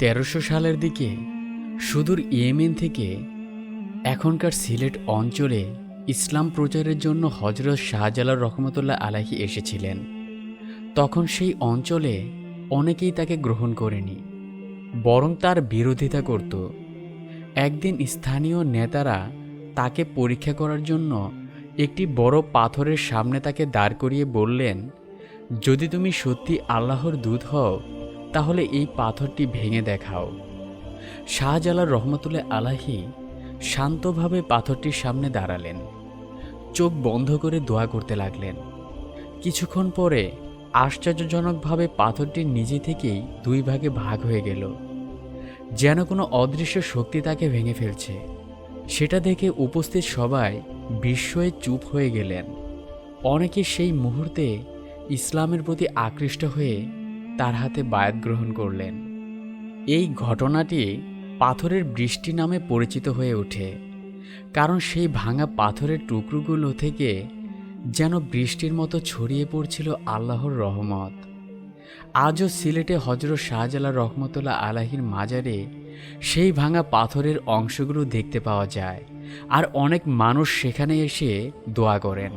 তেরোশো সালের দিকে সুদূর ইয়েমেন থেকে এখনকার সিলেট অঞ্চলে ইসলাম প্রচারের জন্য হজরত শাহজালাল রহমতুল্লাহ আলাহি এসেছিলেন। তখন সেই অঞ্চলে অনেকেই তাকে গ্রহণ করেনি, বরং তার বিরোধিতা করত। একদিন স্থানীয় নেতারা তাকে পরীক্ষা করার জন্য একটি বড় পাথরের সামনে তাকে দাঁড় করিয়ে বললেন, যদি তুমি সত্যি আল্লাহর দূত হও তাহলে এই পাথরটি ভেঙে দেখাও। শাহজালাল রহমতুল্লাহ আলাহি শান্তভাবে পাথরটির সামনে দাঁড়ালেন। চোখ বন্ধ করে দোয়া করতে লাগলেন। কিছুক্ষণ পরে আশ্চর্যজনকভাবে পাথরটি নিজে থেকেই দুই ভাগে ভাগ হয়ে গেল। যেন কোনো অদৃশ্য শক্তি তাকে ভেঙে ফেলছে। সেটা দেখে উপস্থিত সবাই বিস্ময়ে চুপ হয়ে গেলেন। অনেকে সেই মুহূর্তে ইসলামের প্রতি আকৃষ্ট হয়ে তার হাতে বায়াত গ্রহণ করলেন। এই ঘটনাটি পাথরের বৃষ্টি নামে পরিচিত হয়ে ওঠে, কারণ সেই ভাঙা পাথরের টুকরোগুলো থেকে যেন বৃষ্টির মতো ছড়িয়ে পড়ছিল আল্লাহর রহমত। আজও সিলেটে হজরত শাহজালাল রহমতুল্লাহ আলাহির মাজারে সেই ভাঙা পাথরের অংশগুলো দেখতে পাওয়া যায়, আর অনেক মানুষ সেখানে এসে দোয়া করেন।